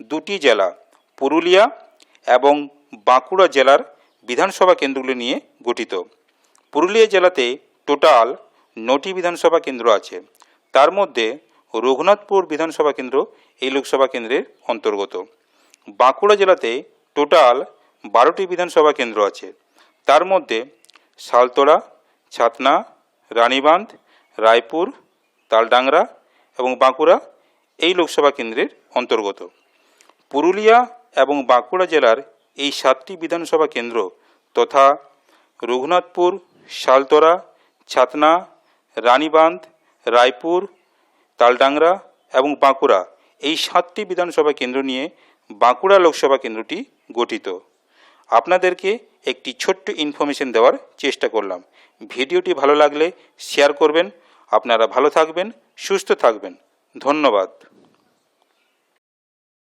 দুটি জেলা, পুরুলিয়া এবং বাঁকুড়া জেলার বিধানসভা কেন্দ্রগুলি নিয়ে গঠিত। পুরুলিয়া জেলাতে টোটাল নটি বিধানসভা কেন্দ্র আছে। তার মধ্যে রঘুনাথপুর বিধানসভা কেন্দ্র এই লোকসভা কেন্দ্রের অন্তর্গত। বাঁকুড়া জেলাতে টোটাল বারোটি বিধানসভা কেন্দ্র আছে। তার মধ্যে শালতোড়া, ছাতনা, রানীবাঁধ, রায়পুর, তালডাংরা এবং বাঁকুড়া এই লোকসভা কেন্দ্রের অন্তর্গত। পুরুলিয়া এবং বাঁকুড়া জেলার এই সাতটি বিধানসভা কেন্দ্র তথা রঘুনাথপুর, শালতোরা, ছাতনা, রানীবাঁধ, রায়পুর, তালডাংরা এবং বাঁকুড়া এই সাতটি বিধানসভা কেন্দ্র নিয়ে বাঁকুড়া লোকসভা কেন্দ্রটি গঠিত। আপনাদেরকে একটি ছোট্ট ইনফরমেশন দেওয়ার চেষ্টা করলাম। ভিডিওটি ভালো লাগলে শেয়ার করবেন। আপনারা ভালো থাকবেন, সুস্থ থাকবেন। ধন্যবাদ।